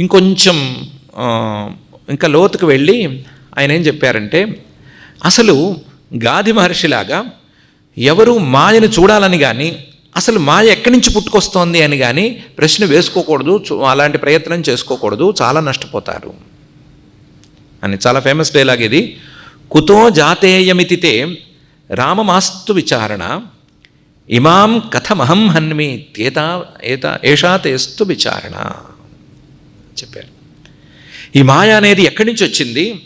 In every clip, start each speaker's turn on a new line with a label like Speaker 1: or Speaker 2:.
Speaker 1: ఇంకొంచెం ఇంకా లోతుకు వెళ్ళి ఆయన ఏం చెప్పారంటే అసలు గాది మహర్షిలాగా ఎవరు మాయను చూడాలని కానీ అసలు మాయ ఎక్కడి నుంచి పుట్టుకొస్తోంది అని కానీ ప్రశ్న వేసుకోకూడదు చూ- అలాంటి ప్రయత్నం చేసుకోకూడదు చాలా నష్టపోతారు. అని చాలా ఫేమస్ డైలాగ్ ఇది. కుతో జాతేయమితితే రామమాస్తు విచారణ ఇమాం కథమహం హన్మి తేత ఏత ఏషా తేస్తు విచారణ. చెప్పారు. ఈ మాయ అనేది ఎక్కడి నుంచి వచ్చింది?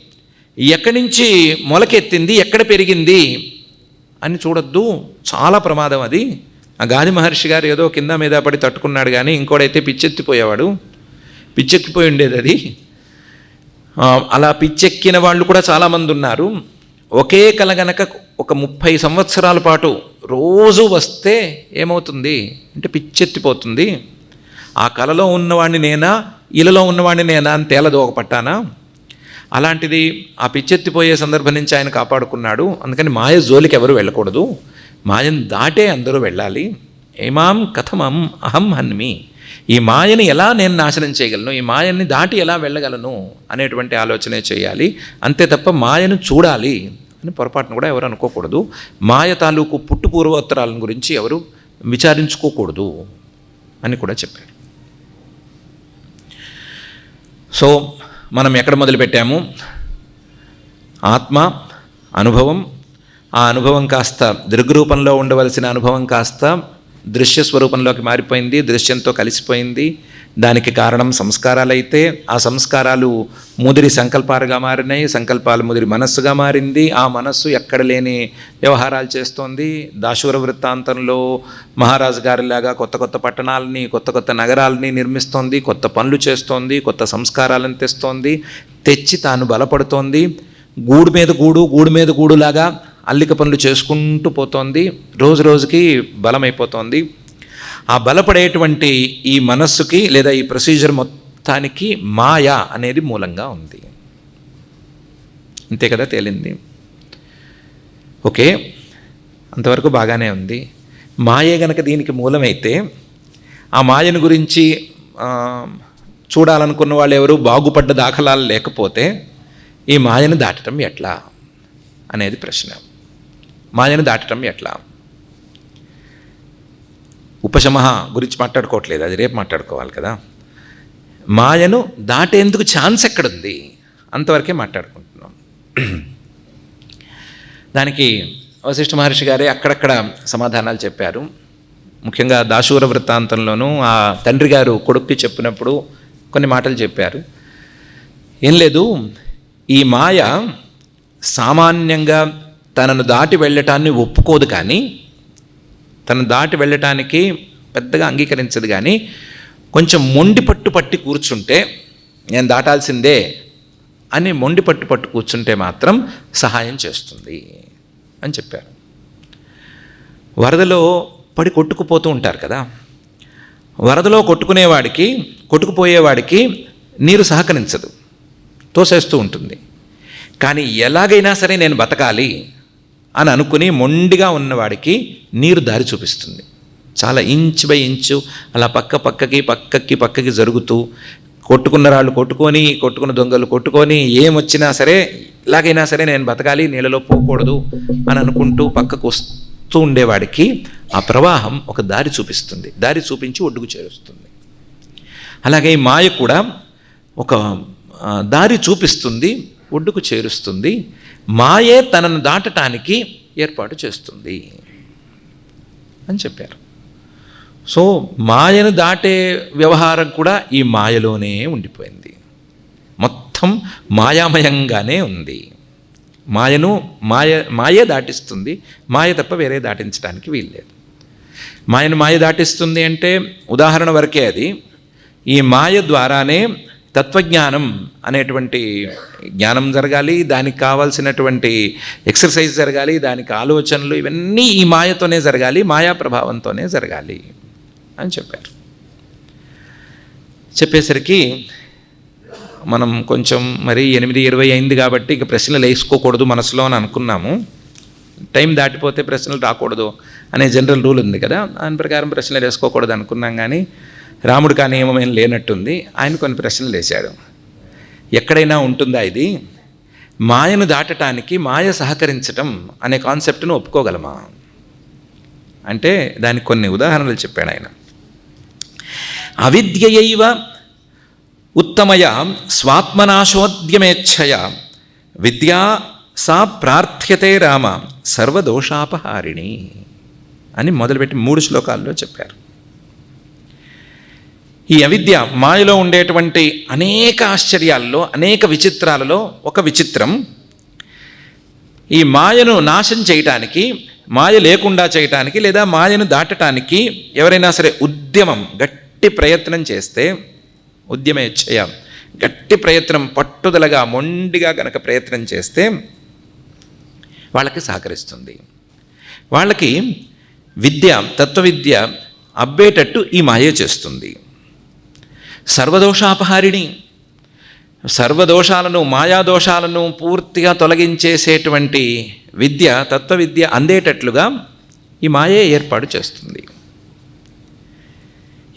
Speaker 1: ఎక్కడి నుంచి మొలకెత్తింది? ఎక్కడ పెరిగింది? అని చూడొద్దు. చాలా ప్రమాదం అది. ఆ గాది మహర్షి గారు ఏదో కింద మీద పడి తట్టుకున్నాడు కానీ ఇంకోడైతే పిచ్చెత్తిపోయేవాడు పిచ్చెక్కిపోయి ఉండేది అది. అలా పిచ్చెక్కిన వాళ్ళు కూడా చాలామంది ఉన్నారు. ఒకే కల గనక ఒక ముప్పై సంవత్సరాల పాటు రోజు వస్తే ఏమవుతుంది? అంటే పిచ్చెత్తిపోతుంది. ఆ కలలో ఉన్నవాడిని నేనా? ఇలలో ఉన్నవాడిని నేనా అని తేలదు ఒక పట్టానా? అలాంటిది ఆ పిచ్చెత్తిపోయే సందర్భం నుంచి ఆయన కాపాడుకున్నాడు. అందుకని మాయ జోలికి ఎవరు వెళ్ళకూడదు. మాయను దాటే అందరూ వెళ్ళాలి. ఏమాం కథమం అహం హన్మి. ఈ మాయని ఎలా నేను నాశనం చేయగలను? ఈ మాయని దాటి ఎలా వెళ్ళగలను? అనేటువంటి ఆలోచనే చేయాలి. అంతే తప్ప మాయను చూడాలి అని పొరపాటును కూడా ఎవరు అనుకోకూడదు. మాయ తాలూకు పుట్టు పూర్వోత్తరాలను గురించి ఎవరు విచారించుకోకూడదు అని కూడా చెప్పారు సో మనం ఎక్కడ మొదలుపెట్టాము? ఆత్మ అనుభవం ఆ అనుభవం కాస్త దృగ్రూపంలో ఉండవలసిన అనుభవం కాస్త దృశ్య స్వరూపంలోకి మారిపోయింది దృశ్యంతో కలిసిపోయింది. దానికి కారణం సంస్కారాలైతే ఆ సంస్కారాలు ముదిరి సంకల్పాలుగా మారినాయి సంకల్పాలు ముదిరి మనస్సుగా మారింది. ఆ మనస్సు ఎక్కడ లేని వ్యవహారాలు చేస్తోంది. దాశూర వృత్తాంతంలో మహారాజు గారిలాగా కొత్త కొత్త పట్టణాలని కొత్త కొత్త నగరాలని నిర్మిస్తోంది కొత్త పనులు చేస్తోంది కొత్త సంస్కారాలను తెస్తోంది. తెచ్చి తాను బలపడుతోంది. గూడు మీద గూడు గూడు మీద గూడులాగా అల్లిక పనులు చేసుకుంటూ పోతోంది. రోజు రోజుకి బలమైపోతోంది. ఆ బలపడేటువంటి ఈ మనస్సుకి లేదా ఈ ప్రొసీజర్ మొత్తానికి మాయ అనేది మూలంగా ఉంది. అంతే కదా తేలింది? ఓకే. అంతవరకు బాగానే ఉంది. మాయే గనక దీనికి మూలమైతే ఆ మాయను గురించి చూడాలనుకున్న వాళ్ళు ఎవరు బాగుపడ్డ దాఖలాలు లేకపోతే ఈ మాయను దాటడం ఎట్లా? అనేది ప్రశ్న. మాయను దాటడం ఎట్లా? ఉపశమ గురించి మాట్లాడుకోవట్లేదు. అది రేపు మాట్లాడుకోవాలి కదా. మాయను దాటేందుకు ఛాన్స్ ఎక్కడుంది? అంతవరకే మాట్లాడుకుంటున్నాం. దానికి వశిష్ఠ మహర్షి గారే అక్కడక్కడ సమాధానాలు చెప్పారు. ముఖ్యంగా దాశూర వృత్తాంతంలోనూ ఆ తండ్రి గారు కొడుక్కి చెప్పినప్పుడు కొన్ని మాటలు చెప్పారు. ఏం లేదు ఈ మాయ సామాన్యంగా తనను దాటి వెళ్ళటాన్ని ఒప్పుకోదు కానీ తను దాటి వెళ్ళటానికి పెద్దగా అంగీకరించదు కానీ కొంచెం మొండి పట్టు పట్టి కూర్చుంటే నేను దాటాల్సిందే అని మొండి పట్టు పట్టు కూర్చుంటే మాత్రం సహాయం చేస్తుంది అని చెప్పారు. వరదలో పడి కొట్టుకుపోతూ ఉంటారు కదా. వరదలో కొట్టుకునేవాడికి కొట్టుకుపోయేవాడికి నీరు సహకరించదు తోసేస్తూ ఉంటుంది. కానీ ఎలాగైనా సరే నేను బతకాలి అని అనుకుని మొండిగా ఉన్నవాడికి నీరు దారి చూపిస్తుంది. చాలా ఇంచు బై ఇంచు అలా పక్క పక్కకి పక్కకి పక్కకి జరుగుతూ కొట్టుకున్న రాళ్ళు కొట్టుకొని కొట్టుకున్న దొంగలు కొట్టుకొని ఏమొచ్చినా సరే ఇలాగైనా సరే నేను బతకాలి నీళ్ళలో పోకూడదు అని అనుకుంటూ పక్కకు వస్తూ ఉండేవాడికి ఆ ప్రవాహం ఒక దారి చూపిస్తుంది. దారి చూపించి ఒడ్డుకు చేరుస్తుంది. అలాగే ఈ మాయ కూడా ఒక దారి చూపిస్తుంది. ఒడ్డుకు చేరుస్తుంది. మాయే తనను దాటటానికి ఏర్పాటు చేస్తుంది. అని చెప్పారు. సో మాయను దాటే వ్యవహారం కూడా ఈ మాయలోనే ఉండిపోయింది. మొత్తం మాయామయంగానే ఉంది. మాయను మాయ మాయే దాటిస్తుంది. మాయ తప్ప వేరే దాటించడానికి వీల్లేదు. మాయను మాయ దాటిస్తుంది అంటే ఉదాహరణ వరకే అది. ఈ మాయ ద్వారానే తత్వజ్ఞానం అనేటువంటి జ్ఞానం జరగాలి దానికి కావాల్సినటువంటి ఎక్సర్సైజ్ జరగాలి దానికి ఆలోచనలు ఇవన్నీ ఈ మాయతోనే జరగాలి మాయా ప్రభావంతోనే జరగాలి అని చెప్పారు. చెప్పేసరికి మనం కొంచెం మరి ఎనిమిది ఇరవై అయింది కాబట్టి ఇక ప్రశ్నలు వేసుకోకూడదు మనసులో అని అనుకున్నాము. టైం దాటిపోతే ప్రశ్నలు రాకూడదు అనే జనరల్ రూల్ ఉంది కదా దాని ప్రకారం ప్రశ్నలు వేసుకోకూడదు అనుకున్నాం కానీ రాముడు కానీ ఏమేమి లేనట్టుంది. ఆయన కొన్ని ప్రశ్నలు వేశాడు ఎక్కడైనా ఉంటుందా ఇది? మాయను దాటటానికి మాయ సహకరించటం అనే కాన్సెప్ట్ను ఒప్పుకోగలమా? అంటే దానికి కొన్ని ఉదాహరణలు చెప్పాడు ఆయన. అవిద్యయైవ ఉత్తమయ స్వాత్మనాశోద్యమేచ్ఛయ విద్యా సా ప్రార్థ్యతే రామ సర్వదోషాపహారిణి అని మొదలుపెట్టి మూడు శ్లోకాల్లో చెప్పారు. ఈ అవిద్య మాయలో ఉండేటువంటి అనేక ఆశ్చర్యాల్లో అనేక విచిత్రాలలో ఒక విచిత్రం. ఈ మాయను నాశం చేయటానికి మాయ లేకుండా చేయటానికి లేదా మాయను దాటటానికి ఎవరైనా సరే ఉద్యమం గట్టి ప్రయత్నం చేస్తే ఉద్యమేచ్ఛయ గట్టి ప్రయత్నం పట్టుదలగా మొండిగా కనుక ప్రయత్నం చేస్తే వాళ్ళకి సహకరిస్తుంది. వాళ్ళకి విద్య తత్వవిద్య అబ్బేటట్టు ఈ మాయ చేస్తుంది. సర్వదోషాపహారిణి. సర్వదోషాలను మాయాదోషాలను పూర్తిగా తొలగించేసేటువంటి విద్య తత్వవిద్య అందేటట్లుగా ఈ మాయే ఏర్పాటు చేస్తుంది.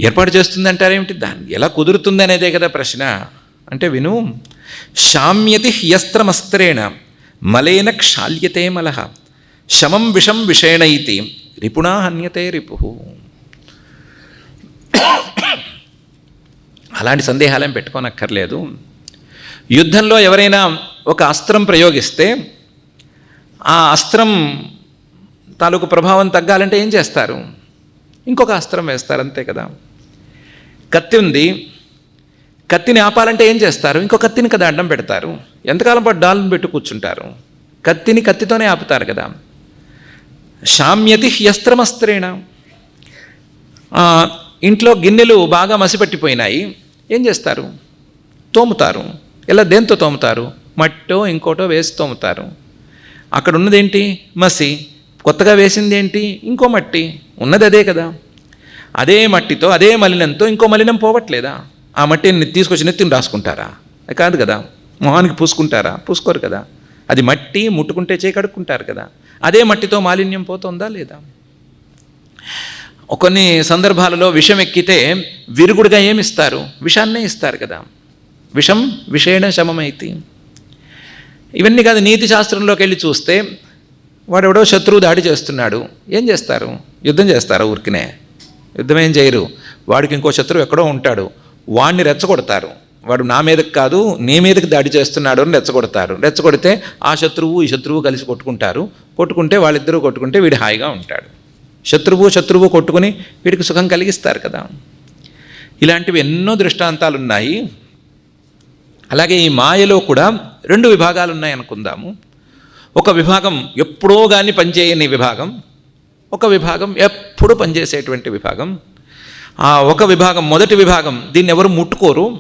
Speaker 1: ఏర్పాటు చేస్తుంది అంటారేమిటి దాన్ని ఎలా కుదురుతుంది అనేదే కదా ప్రశ్న. అంటే విను శామ్యతి హ్యస్త్రమస్త్రేణ మలేన క్షాల్యతే మలహ శమం విషం విషేణ రిపుణా హన్యతే రిపు. అలాంటి సందేహాలేం పెట్టుకోనక్కర్లేదు. యుద్ధంలో ఎవరైనా ఒక అస్త్రం ప్రయోగిస్తే ఆ అస్త్రం తాలూకు ప్రభావం తగ్గాలంటే ఏం చేస్తారు? ఇంకొక అస్త్రం వేస్తారు అంతే కదా. కత్తి ఉంది. కత్తిని ఆపాలంటే ఏం చేస్తారు? ఇంకో కత్తిని కదా అడ్డం పెడతారు. ఎంతకాలం పాటు డాల్ని పెట్టి కూర్చుంటారు? కత్తిని కత్తితోనే ఆపుతారు కదా. శామ్యతి హ్యస్త్రమస్త్రేణ. ఇంట్లో గిన్నెలు బాగా మసిపట్టిపోయినాయి. ఏం చేస్తారు? తోముతారు. ఇలా దేంతో తోముతారు? మట్టో ఇంకోటో వేసి తోముతారు. అక్కడ ఉన్నదేంటి? మసి. కొత్తగా వేసింది ఏంటి ఇంకో మట్టి. ఉన్నది అదే కదా. అదే మట్టితో అదే మలినంతో ఇంకో మలినం పోవట్లేదా? ఆ మట్టిని తీసుకొచ్చి నెత్తిని రాసుకుంటారా? కాదు కదా. మొహానికి పూసుకుంటారా? పూసుకోరు కదా. అది మట్టి ముట్టుకుంటే చేయి కడుక్కుంటారు కదా. అదే మట్టితో మాలిన్యం పోతుందా లేదా? కొన్ని సందర్భాలలో విషం ఎక్కితే విరుగుడుగా ఏమిస్తారు? విషాన్నే ఇస్తారు కదా. విషం విషేణ శమమైతి. ఇవన్నీ కాదు నీతి శాస్త్రంలోకి వెళ్ళి చూస్తే వాడెవడో శత్రువు దాడి చేస్తున్నాడు. ఏం చేస్తారు? యుద్ధం చేస్తారు ఊరికినే? యుద్ధం ఏం చేయరు. వాడికి ఇంకో శత్రువు ఎక్కడో ఉంటాడు. వాడిని రెచ్చగొడతారు. వాడు నా మీదకి కాదు నీ మీదకి దాడి చేస్తున్నాడు అని రెచ్చగొడతారు. రెచ్చగొడితే ఆ శత్రువు ఈ శత్రువు కలిసి కొట్టుకుంటారు. కొట్టుకుంటే వాళ్ళిద్దరూ కొట్టుకుంటే వీడు హాయిగా ఉంటాడు. శత్రువు శత్రువు కొట్టుకుని వీడికి సుఖం కలిగిస్తారు కదా. ఇలాంటివి ఎన్నో దృష్టాంతాలు ఉన్నాయి అలాగే ఈ మాయలో కూడా రెండు విభాగాలు ఉన్నాయి అనుకుందాము. ఒక విభాగం ఎప్పుడో కానీ పనిచేయని విభాగం ఒక విభాగం ఎప్పుడు పనిచేసేటువంటి విభాగం. ఆ ఒక విభాగం మొదటి విభాగం దీన్ని ఎవరు ముట్టుకోరు.